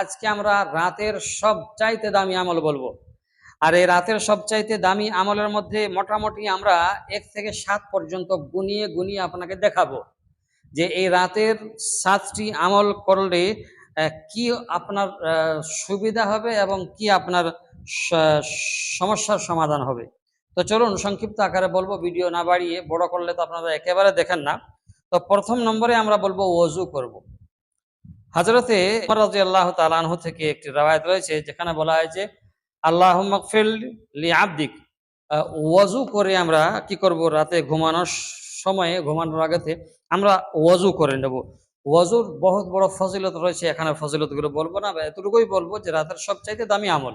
আজকে আমরা রাতের সবচাইতে দামি আমল বলব। আর এই রাতের সবচাইতে দামি আমলের মধ্যে মোটামুটি আমরা এক থেকে সাত পর্যন্ত গুনিয়ে গুনিয়ে আপনাকে দেখাবো যে এই রাতের সাতটি আমল করলে কি আপনার সুবিধা হবে এবং কি আপনার সমস্যার সমাধান হবে। তো চলুন সংক্ষিপ্ত আকারে বলব, ভিডিও না বাড়িয়ে বড় করলে তো আপনারা একেবারে দেখেন না। তো প্রথম নম্বরে আমরা বলব, ওযু করব। হজরতে রাজি আল্লাহ তালানহ থেকে একটি রায়ত রয়েছে যেখানে বলা হয়েছে আল্লাহ মকফিল লি আব্দিক। আহ, ওযু করে আমরা কি করব? রাতে ঘুমানোর সময়ে ঘুমানোর আগেতে আমরা ওযু করে নেব। ওযুর বহুত বড় ফজিলত রয়েছে এখানে ফজিলতগুলো বলব না এতটুকুই বলব যে রাতের সবচাইতে দামি আমল।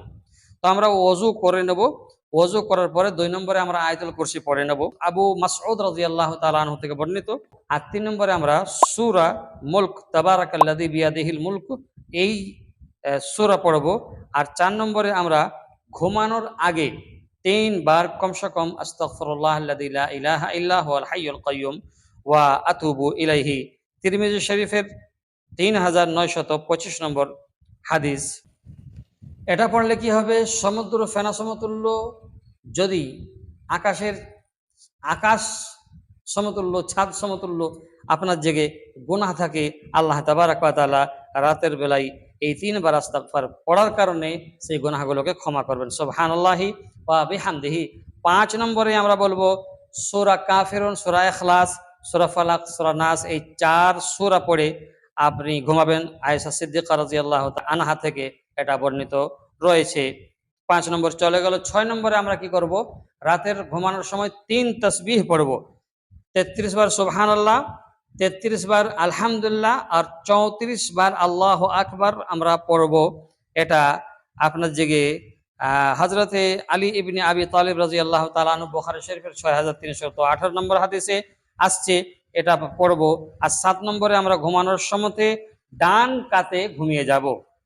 তো আমরা ওযু করে নেব। ওযু করার পরে দুই নম্বরে আমরা আয়তুল কুরসি পড়ে নেব। আবু মাসউদ রাদিয়াল্লাহু তাআলা আনহু থেকে বর্ণিত। আর তিন নম্বরে আমরা সূরা মুলক, তাবারাকাল্লাযী বিয়াদিহিল মুলক, এই সূরা পড়ব। আর চার নম্বরে আমরা ঘুমানোর আগে তিনবার কমসে কম লা ইলাহা ইল্লা হুয়াল হাইয়ুল কাইয়্যুম ওয়া আতুবু ইলাইহি। তিরমিজি শরীফের তিন হাজার নয়শত পঁচিশ নম্বর হাদিস। এটা পড়লে কি হবে? সমুদ্র ফেনা সমতুল্য যদি আকাশের আকাশ সমতুল্য, ছাদ সমতুল্য আপনার জেগে গুনাহ থাকে, আল্লাহ তাবারাকাতালা রাতের বেলায় এই তিনবার আস্তাগফার পড়ার কারণে সেই গুনাহগুলোকে ক্ষমা করবেন। সোহান আল্লাহি বা বিহামদিহি। পাঁচ নম্বরে আমরা বলব, সোরা কাফিরুন, সূরা ইখলাস, সূরা ফালাক, সূরা নাস, এই চার সোরা পড়ে আপনি ঘুমাবেন। আয়েশা সিদ্দিক রাদিয়াল্লাহু আল্লাহ আনহা থেকে এটা বর্ণিত রয়েছে। পাঁচ নম্বর চলে গেল, ছয় নম্বরে আমরা কি করব? রাতের ঘুমানোর সময় তিন তসবিহ পড়ব। তেত্রিশ বার সুবহান আল্লাহ তেত্রিশ বার আলহামদুলিল্লাহ আর চৌত্রিশ বার আল্লাহ আকবার আমরা পড়ব। এটা আপনার জেগে হজরতে আলী ইবনে আবি তালিব রাজি আল্লাহ তালানু বোখারি শরীফের ছয় হাজার তিনশো তো আঠারো নম্বর হাদিসে আসছে, এটা পড়ব। আর সাত নম্বরে আমরা ঘুমানোর সময়তে ডান কাতে ঘুমিয়ে যাব।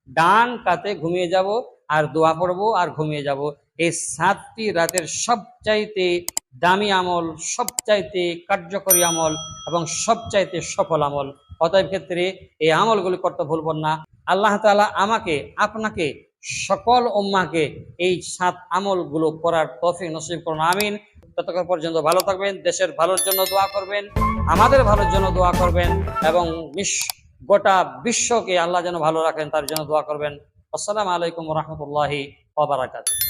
ডান কাতে ঘুমিয়ে যাব আর দোয়া পড়ব আর ঘুমিয়ে যাব। এই সাতটি রাতের সবচাইতে দামি আমল, সবচাইতে কার্যকরী আমল এবং সবচাইতে সফল আমল। অতএব ক্ষেত্রে এই আমলগুলি করতে ভুলবেন না। আল্লাহ তাআলা আমাকে, আপনাকে, সকল উম্মাকে এই সাত আমলগুলো করার তৌফিক নসিব করুন। আমিন। ততক্ষণ পর্যন্ত ভালো থাকবেন, দেশের ভালোর জন্য দোয়া করবেন, আমাদের ভালোর জন্য দোয়া করবেন এবং বিশ- গোটা বিশ্বকে আল্লাহ যেন ভালো রাখেন, তার জন্য দোয়া করবেন। আসসালামু আলাইকুম রহমতুল্লাহি ওয়া বারাকাতুহু।